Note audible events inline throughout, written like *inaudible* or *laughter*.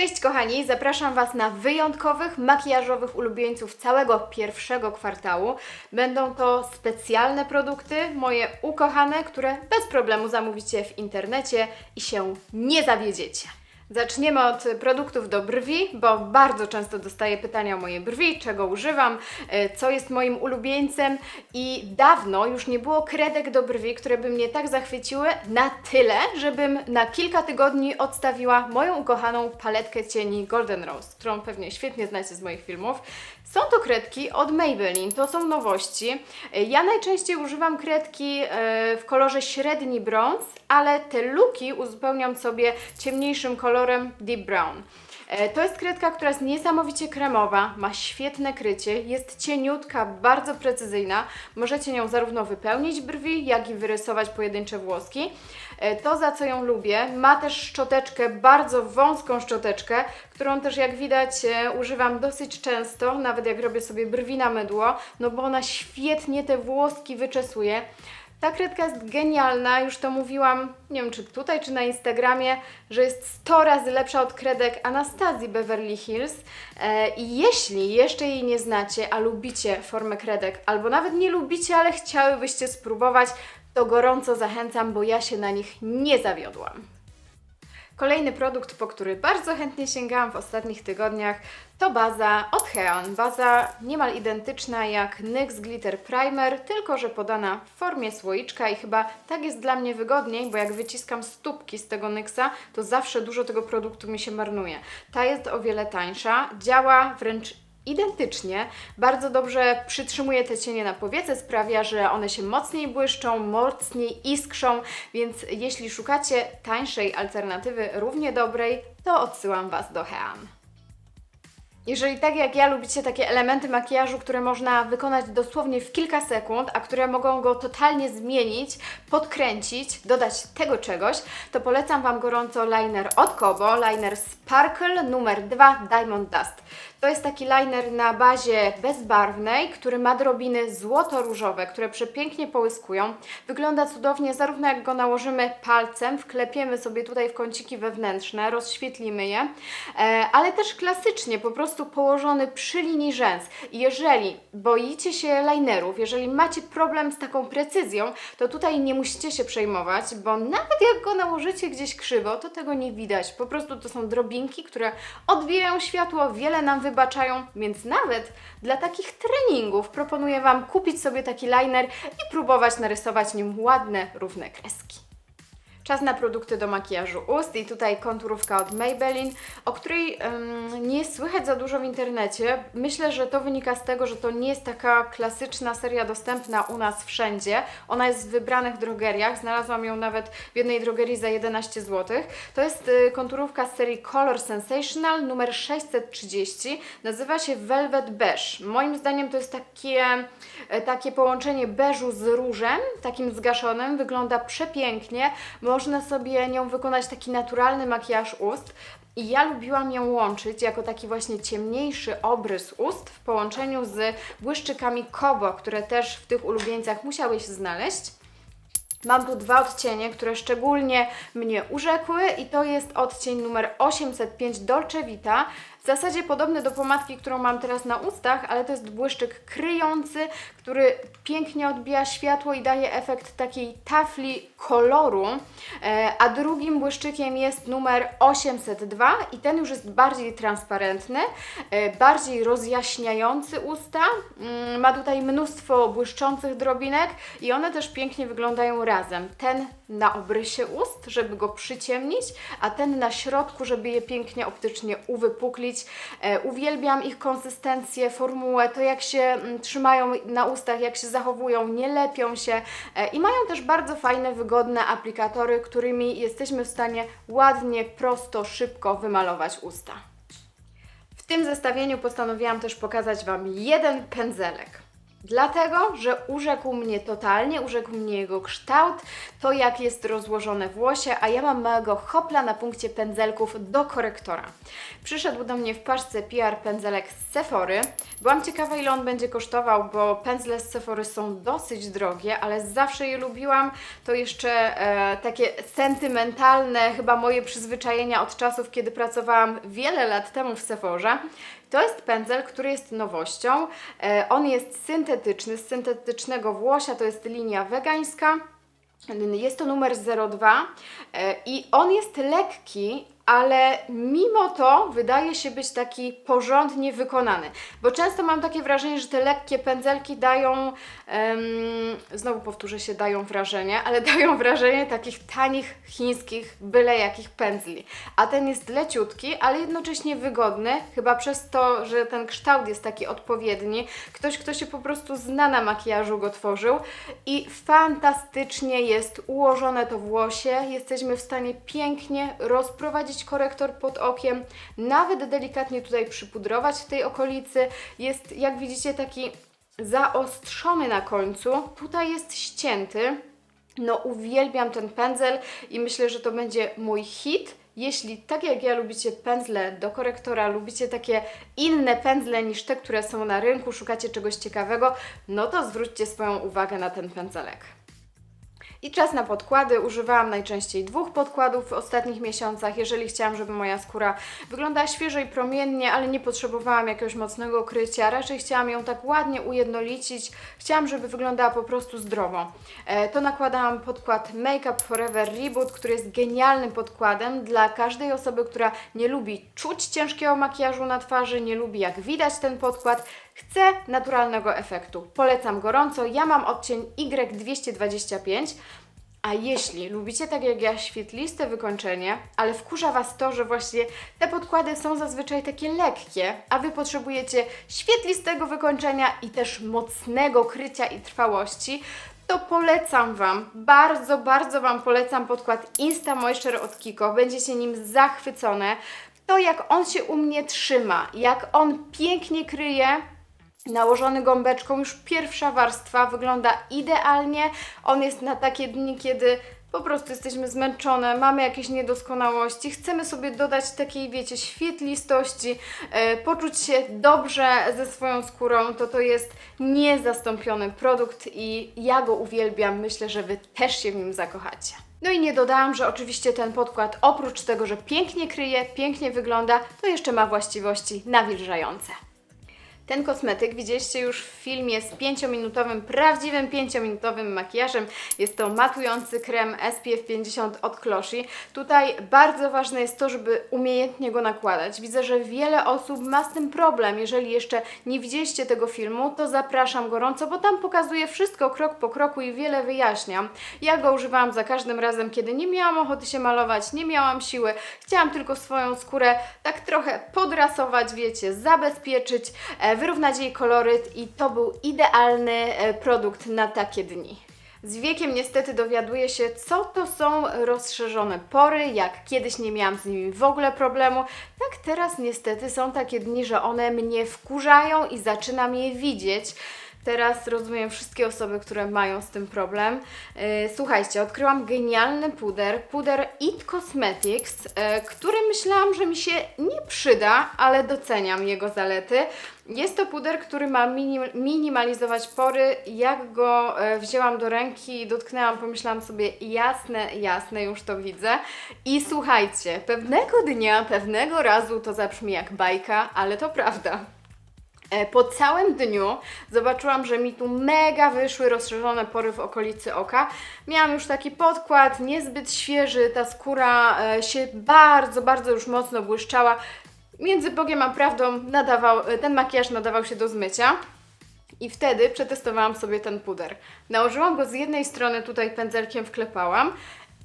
Cześć kochani, zapraszam Was na wyjątkowych makijażowych ulubieńców całego pierwszego kwartału. Będą to specjalne produkty, moje ukochane, które bez problemu zamówicie w internecie i się nie zawiedziecie. Zaczniemy od produktów do brwi, bo bardzo często dostaję pytania o moje brwi, czego używam, e, co jest moim ulubieńcem i dawno już nie było kredek do brwi, które by mnie tak zachwyciły na tyle, żebym na kilka tygodni odstawiła moją ukochaną paletkę cieni Golden Rose, którą pewnie świetnie znacie z moich filmów. Są to kredki od Maybelline, to są nowości. E, Ja najczęściej używam kredki e, w kolorze średni brąz, ale te luki uzupełniam sobie ciemniejszym kolorem deep brown. E, To jest kredka, która jest niesamowicie kremowa, ma świetne krycie, jest cieniutka, bardzo precyzyjna. Możecie nią zarówno wypełnić brwi, jak i wyrysować pojedyncze włoski. E, To za co ją lubię, ma też szczoteczkę, bardzo wąską szczoteczkę, którą też jak widać e, używam dosyć często, nawet jak robię sobie brwi na mydło, no bo ona świetnie te włoski wyczesuje. Ta kredka jest genialna, już to mówiłam, nie wiem czy tutaj, czy na Instagramie, że jest 100 razy lepsza od kredek Anastazji Beverly Hills. E, I jeśli jeszcze jej nie znacie, a lubicie formę kredek, albo nawet nie lubicie, ale chciałybyście spróbować, to gorąco zachęcam, bo ja się na nich nie zawiodłam. Kolejny produkt, po który bardzo chętnie sięgałam w ostatnich tygodniach, to baza od Heon. Baza niemal identyczna jak NYX Glitter Primer, tylko że podana w formie słoiczka i chyba tak jest dla mnie wygodniej, bo jak wyciskam stópki z tego NYXa, to zawsze dużo tego produktu mi się marnuje. Ta jest o wiele tańsza, działa wręcz identycznie. Bardzo dobrze przytrzymuje te cienie na powiece, sprawia, że one się mocniej błyszczą, mocniej iskrzą, więc jeśli szukacie tańszej alternatywy równie dobrej, to odsyłam Was do Hean. Jeżeli tak jak ja lubicie takie elementy makijażu, które można wykonać dosłownie w kilka sekund, a które mogą go totalnie zmienić, podkręcić, dodać tego czegoś, to polecam Wam gorąco liner od Kobo, liner Sparkle numer 2 Diamond Dust. To jest taki liner na bazie bezbarwnej, który ma drobiny złoto-różowe, które przepięknie połyskują. Wygląda cudownie, zarówno jak go nałożymy palcem, wklepiemy sobie tutaj w kąciki wewnętrzne, rozświetlimy je, e, ale też klasycznie, po prostu położony przy linii rzęs. Jeżeli boicie się linerów, jeżeli macie problem z taką precyzją, to tutaj nie musicie się przejmować, bo nawet jak go nałożycie gdzieś krzywo, to tego nie widać. Po prostu to są drobinki, które odbijają światło, wiele nam wybaczają, więc nawet dla takich treningów proponuję Wam kupić sobie taki liner i próbować narysować nim ładne, równe kreski. Czas na produkty do makijażu ust i tutaj konturówka od Maybelline, o której em, nie słychać za dużo w internecie. Myślę, że to wynika z tego, że to nie jest taka klasyczna seria dostępna u nas wszędzie. Ona jest w wybranych drogeriach. Znalazłam ją nawet w jednej drogerii za 11 zł. To jest y, konturówka z serii Color Sensational numer 630. Nazywa się Velvet Beige. Moim zdaniem to jest takie, e, takie połączenie beżu z różem, takim zgaszonym. Wygląda przepięknie. Można sobie nią wykonać taki naturalny makijaż ust. I ja lubiłam ją łączyć jako taki właśnie ciemniejszy obrys ust w połączeniu z błyszczykami Kobo, które też w tych ulubieńcach musiały się znaleźć. Mam tu dwa odcienie, które szczególnie mnie urzekły i to jest odcień numer 805 Dolce Vita. Zasadzie podobny do pomadki, którą mam teraz na ustach, ale to jest błyszczyk kryjący, który pięknie odbija światło i daje efekt takiej tafli koloru. E, a drugim błyszczykiem jest numer 802 i ten już jest bardziej transparentny, e, bardziej rozjaśniający usta. Mm, Ma tutaj mnóstwo błyszczących drobinek i one też pięknie wyglądają razem. Ten na obrysie ust, żeby go przyciemnić, a ten na środku, żeby je pięknie optycznie uwypuklić. E, uwielbiam ich konsystencję, formułę, to jak się mm, trzymają na ustach, jak się zachowują, nie lepią się e, i mają też bardzo fajne, wygodne aplikatory, którymi jesteśmy w stanie ładnie, prosto, szybko wymalować usta. W tym zestawieniu postanowiłam też pokazać Wam jeden pędzelek. Dlatego, że urzekł mnie totalnie, urzekł mnie jego kształt, to jak jest rozłożone włosie, a ja mam małego hopla na punkcie pędzelków do korektora. Przyszedł do mnie w paczce PR pędzelek z Sephory. Byłam ciekawa ile on będzie kosztował, bo pędzle z Sephory są dosyć drogie, ale zawsze je lubiłam. To jeszcze e, takie sentymentalne, chyba moje przyzwyczajenia od czasów, kiedy pracowałam wiele lat temu w Sephorze. To jest pędzel, który jest nowością. E, on jest syntetyczny, z syntetycznego włosia, to jest linia wegańska. Jest to numer 02 e, i on jest lekki, ale mimo to wydaje się być taki porządnie wykonany. Bo często mam takie wrażenie, że te lekkie pędzelki dają, em, znowu powtórzę się, dają wrażenie, ale *laughs* dają wrażenie takich tanich chińskich, byle jakich pędzli. A ten jest leciutki, ale jednocześnie wygodny, chyba przez to, że ten kształt jest taki odpowiedni. Ktoś, kto się po prostu zna na makijażu, go tworzył i fantastycznie jest ułożone to włosie. Jesteśmy w stanie pięknie rozprowadzić korektor pod okiem, nawet delikatnie tutaj przypudrować w tej okolicy. Jest, jak widzicie, taki zaostrzony na końcu. Tutaj jest ścięty. No, uwielbiam ten pędzel i myślę, że to będzie mój hit. Jeśli tak jak ja lubicie pędzle do korektora, lubicie takie inne pędzle niż te, które są na rynku, szukacie czegoś ciekawego, no to zwróćcie swoją uwagę na ten pędzelek. I czas na podkłady. Używałam najczęściej dwóch podkładów w ostatnich miesiącach, jeżeli chciałam, żeby moja skóra wyglądała świeżo i promiennie, ale nie potrzebowałam jakiegoś mocnego krycia. Raczej chciałam ją tak ładnie ujednolicić. Chciałam, żeby wyglądała po prostu zdrowo. E, to nakładałam podkład Make Up Forever Reboot, który jest genialnym podkładem dla każdej osoby, która nie lubi czuć ciężkiego makijażu na twarzy, nie lubi jak widać ten podkład. Chcę naturalnego efektu. Polecam gorąco. Ja mam odcień Y225. A jeśli lubicie tak jak ja świetliste wykończenie, ale wkurza Was to, że właśnie te podkłady są zazwyczaj takie lekkie, a Wy potrzebujecie świetlistego wykończenia i też mocnego krycia i trwałości, to polecam Wam, bardzo, bardzo Wam polecam podkład Insta Moisture od Kiko. Będziecie nim zachwycone. To jak on się u mnie trzyma, jak on pięknie kryje, Nałożony gąbeczką, już pierwsza warstwa wygląda idealnie. On jest na takie dni, kiedy po prostu jesteśmy zmęczone, mamy jakieś niedoskonałości, chcemy sobie dodać takiej, wiecie, świetlistości, e, poczuć się dobrze ze swoją skórą, to to jest niezastąpiony produkt i ja go uwielbiam. Myślę, że Wy też się w nim zakochacie. No i nie dodałam, że oczywiście ten podkład oprócz tego, że pięknie kryje, pięknie wygląda, to jeszcze ma właściwości nawilżające. Ten kosmetyk widzieliście już w filmie z 5-minutowym, prawdziwym 5-minutowym makijażem. Jest to matujący krem SPF 50 od Kloshi. Tutaj bardzo ważne jest to, żeby umiejętnie go nakładać. Widzę, że wiele osób ma z tym problem. Jeżeli jeszcze nie widzieliście tego filmu, to zapraszam gorąco, bo tam pokazuję wszystko krok po kroku i wiele wyjaśniam. Ja go używałam za każdym razem, kiedy nie miałam ochoty się malować, nie miałam siły. Chciałam tylko swoją skórę tak trochę podrasować, wiecie, zabezpieczyć, e, wyrównać jej koloryt i to był idealny e, produkt na takie dni. Z wiekiem niestety dowiaduję się, co to są rozszerzone pory, jak kiedyś nie miałam z nimi w ogóle problemu, tak teraz niestety są takie dni, że one mnie wkurzają i zaczynam je widzieć. Teraz rozumiem wszystkie osoby, które mają z tym problem. Yy, Słuchajcie, odkryłam genialny puder, puder It Cosmetics, yy, który myślałam, że mi się nie przyda, ale doceniam jego zalety. Jest to puder, który ma minim, minimalizować pory. Jak go e, wzięłam do ręki i dotknęłam, pomyślałam sobie, jasne, jasne, już to widzę. I słuchajcie, pewnego dnia, pewnego razu to zabrzmi jak bajka, ale to prawda. E, Po całym dniu zobaczyłam, że mi tu mega wyszły rozszerzone pory w okolicy oka. Miałam już taki podkład, niezbyt świeży, ta skóra e, się bardzo, bardzo już mocno błyszczała. Między Bogiem a prawdą nadawał, e, ten makijaż nadawał się do zmycia. I wtedy przetestowałam sobie ten puder. Nałożyłam go z jednej strony, tutaj pędzelkiem wklepałam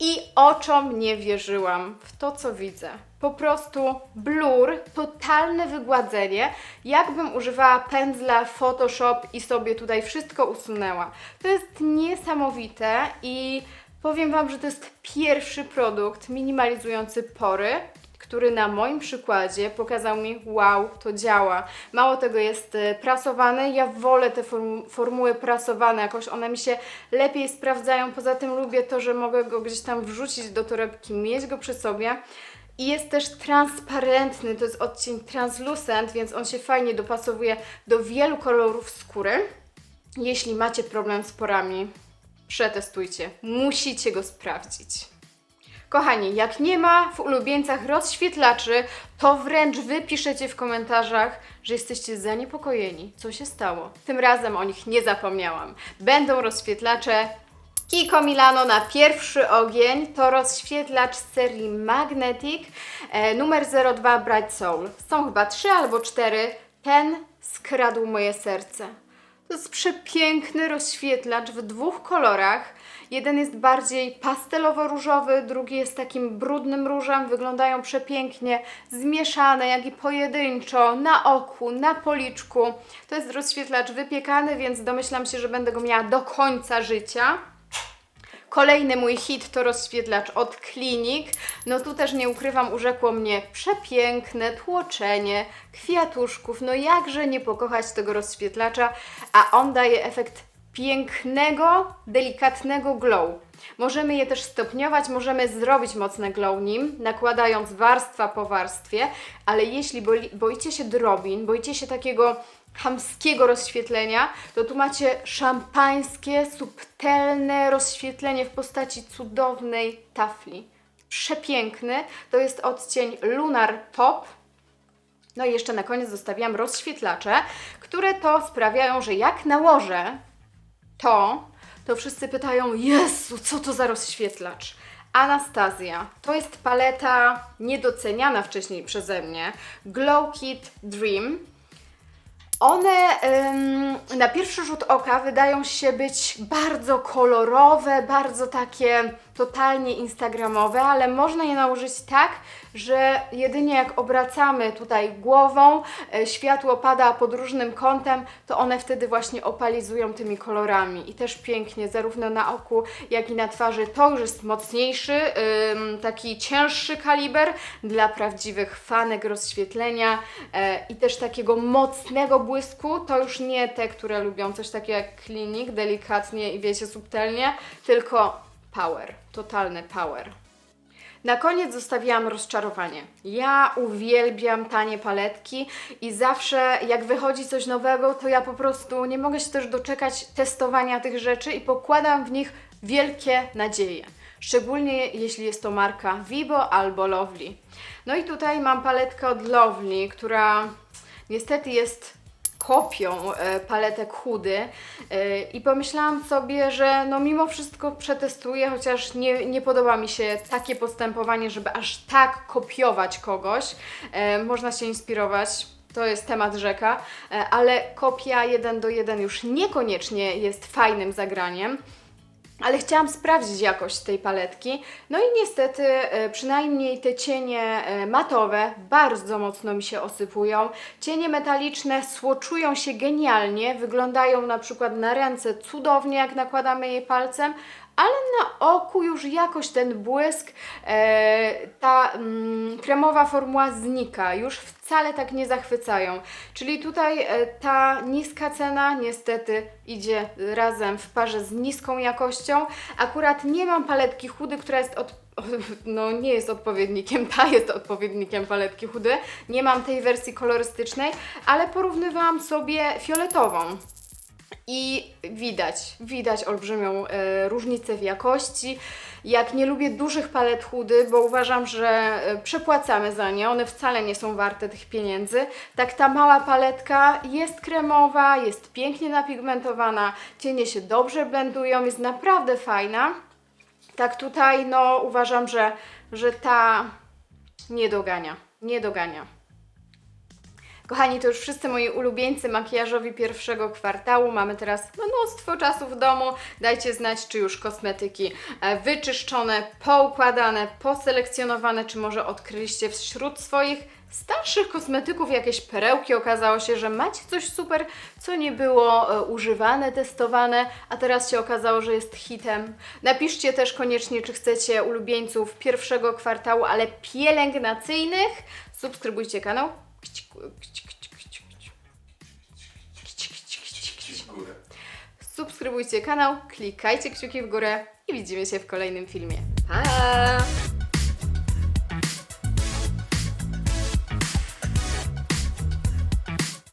i oczom nie wierzyłam w to, co widzę. Po prostu blur, totalne wygładzenie, jakbym używała pędzla Photoshop i sobie tutaj wszystko usunęła. To jest niesamowite i powiem Wam, że to jest pierwszy produkt minimalizujący pory, który na moim przykładzie pokazał mi, wow, to działa. Mało tego jest e, prasowany, ja wolę te formu- formuły prasowane, jakoś one mi się lepiej sprawdzają. Poza tym lubię to, że mogę go gdzieś tam wrzucić do torebki, mieć go przy sobie. I jest też transparentny, to jest odcień translucent, więc on się fajnie dopasowuje do wielu kolorów skóry. Jeśli macie problem z porami, przetestujcie. Musicie go sprawdzić. Kochani, jak nie ma w ulubieńcach rozświetlaczy, to wręcz wy piszecie w komentarzach, że jesteście zaniepokojeni. Co się stało? Tym razem o nich nie zapomniałam. Będą rozświetlacze Kiko Milano na pierwszy ogień. To rozświetlacz serii Magnetic e, numer 02 Bright Soul. Są chyba trzy albo cztery. Ten skradł moje serce. To jest przepiękny rozświetlacz w dwóch kolorach. Jeden jest bardziej pastelowo-różowy, drugi jest takim brudnym różem. Wyglądają przepięknie, zmieszane, jak i pojedynczo, na oku, na policzku. To jest rozświetlacz wypiekany, więc domyślam się, że będę go miała do końca życia. Kolejny mój hit to rozświetlacz od Klinik. No tu też nie ukrywam, urzekło mnie przepiękne tłoczenie kwiatuszków. No jakże nie pokochać tego rozświetlacza, a on daje efekt pięknego, delikatnego glow. Możemy je też stopniować, możemy zrobić mocne glow nim, nakładając warstwa po warstwie, ale jeśli boi, boicie się drobin, boicie się takiego chamskiego rozświetlenia, to tu macie szampańskie, subtelne rozświetlenie w postaci cudownej tafli. Przepiękny. To jest odcień Lunar Pop. No i jeszcze na koniec zostawiam rozświetlacze, które to sprawiają, że jak nałożę to, to wszyscy pytają, Jezu, co to za rozświetlacz? Anastazja. To jest paleta niedoceniana wcześniej przeze mnie. Glow Kit Dream. One ym, na pierwszy rzut oka wydają się być bardzo kolorowe, bardzo takie totalnie instagramowe, ale można je nałożyć tak, że jedynie jak obracamy tutaj głową, e, światło pada pod różnym kątem, to one wtedy właśnie opalizują tymi kolorami i też pięknie, zarówno na oku, jak i na twarzy. To już jest mocniejszy, taki cięższy kaliber dla prawdziwych fanek rozświetlenia e, i też takiego mocnego błysku. To już nie te, które lubią coś takiego jak klinik, delikatnie i wiecie, subtelnie, tylko power, totalny power. Na koniec zostawiłam rozczarowanie. Ja uwielbiam tanie paletki i zawsze jak wychodzi coś nowego, to ja po prostu nie mogę się też doczekać testowania tych rzeczy i pokładam w nich wielkie nadzieje. Szczególnie jeśli jest to marka Vibo albo Lovely. No i tutaj mam paletkę od Lovely, która niestety jest kopią e, paletek chudy e, i pomyślałam sobie, że no mimo wszystko przetestuję, chociaż nie, nie podoba mi się takie postępowanie, żeby aż tak kopiować kogoś. E, Można się inspirować. To jest temat rzeka, ale kopia jeden do jeden już niekoniecznie jest fajnym zagraniem. Ale chciałam sprawdzić jakość tej paletki. No i niestety, e, przynajmniej te cienie e, matowe bardzo mocno mi się osypują. Cienie metaliczne słoczują się genialnie, wyglądają na przykład na ręce cudownie, jak nakładamy je palcem, ale na oku już jakoś ten błysk, e, ta mm, kremowa formuła znika, już wcale tak nie zachwycają. Czyli tutaj e, ta niska cena niestety idzie razem w parze z niską jakością. Akurat nie mam paletki chudy, która jest od *laughs* no nie jest odpowiednikiem, ta jest odpowiednikiem paletki chudy. Nie mam tej wersji kolorystycznej, ale porównywałam sobie fioletową. I widać, widać olbrzymią e, różnicę w jakości. Jak nie lubię dużych palet chudy, bo uważam, że e, przepłacamy za nie, one wcale nie są warte tych pieniędzy. Tak ta mała paletka jest kremowa, jest pięknie napigmentowana, cienie się dobrze blendują, jest naprawdę fajna. Tak tutaj, no uważam, że, że ta nie dogania, nie dogania. Kochani, to już wszyscy moi ulubieńcy makijażowi pierwszego kwartału. Mamy teraz mnóstwo czasu w domu. Dajcie znać, czy już kosmetyki e, wyczyszczone, poukładane, poselekcjonowane, czy może odkryliście wśród swoich starszych kosmetyków jakieś perełki. Okazało się, że macie coś super, co nie było e, używane, testowane, a teraz się okazało, że jest hitem. Napiszcie też koniecznie, czy chcecie ulubieńców pierwszego kwartału, ale pielęgnacyjnych. Subskrybujcie kanał. W górę. Subskrybujcie kanał, klikajcie kciuki w górę i widzimy się w kolejnym filmie. Pa!